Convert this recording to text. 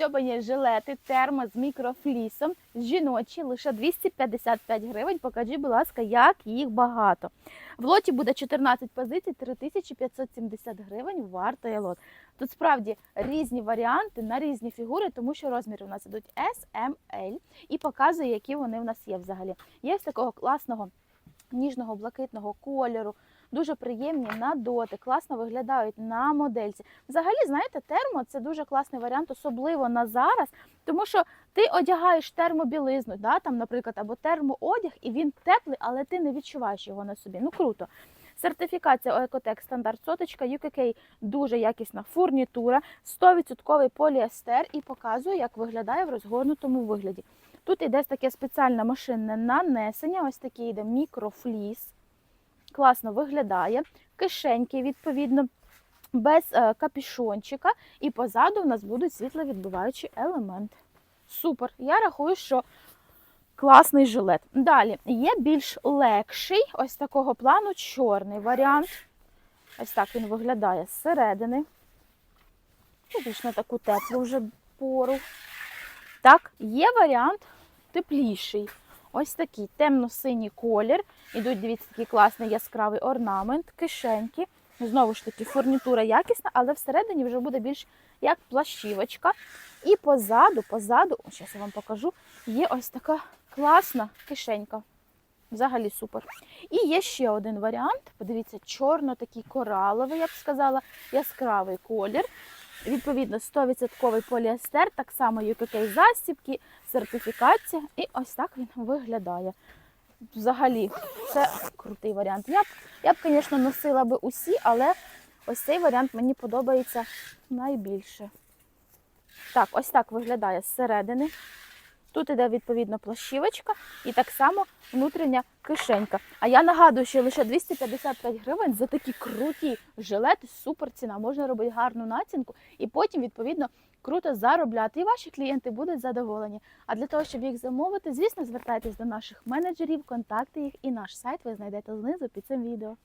Стьобані жилети термо з мікрофлісом, жіночі лише 255 гривень. Покажи, будь ласка, як їх багато. В лоті буде 14 позицій, 3570 гривень вартує лот. Тут справді різні варіанти на різні фігури, тому що розміри у нас ідуть S, M, L і показує, які вони в нас є взагалі. Є з такого класного ніжного блакитного кольору. Дуже приємні на дотик, класно виглядають на модельці. Взагалі, знаєте, термо це дуже класний варіант, особливо на зараз, тому що ти одягаєш термобілизну, да, там, наприклад, або термоодяг, і він теплий, але ти не відчуваєш його на собі. Ну круто. Сертифікація Екотек стандарт соточка, UKK дуже якісна фурнітура, 100% поліестер і показує, як виглядає в розгорнутому вигляді. Тут іде таке спеціальне машинне нанесення, ось такий йде мікрофліс. Класно виглядає. Кишеньки, відповідно, без е, капюшончика. І позаду в нас будуть світловідбиваючі елементи. Супер! Я рахую, що класний жилет. Далі є більш легший, ось такого плану чорний варіант. Ось так він виглядає зсередини. Більш на таку теплу вже пору. Так, є варіант тепліший. Ось такий темно-синій колір. Ідуть, дивіться, такий класний яскравий орнамент, кишеньки. Знову ж таки, фурнітура якісна, але всередині вже буде більш як плащівочка. І позаду, позаду, зараз я вам покажу, є ось така класна кишенька. Взагалі супер. І є ще один варіант. Подивіться, чорно такий кораловий, я б сказала, яскравий колір. Відповідно, 100% поліестер, так само UKK засібки, сертифікація. І ось так він виглядає. Взагалі, це крутий варіант. Я б, я б, звісно, носила би усі, але ось цей варіант мені подобається найбільше. Так, ось так виглядає зсередини. Тут іде відповідно плащівочка і так само внутрішня кишенька. А я нагадую, що лише 255 гривень за такі круті жилети, супер ціна. Можна робити гарну націнку і потім, відповідно, круто заробляти. І ваші клієнти будуть задоволені. А для того, щоб їх замовити, звісно, звертайтесь до наших менеджерів, контакти їх і наш сайт ви знайдете знизу під цим відео.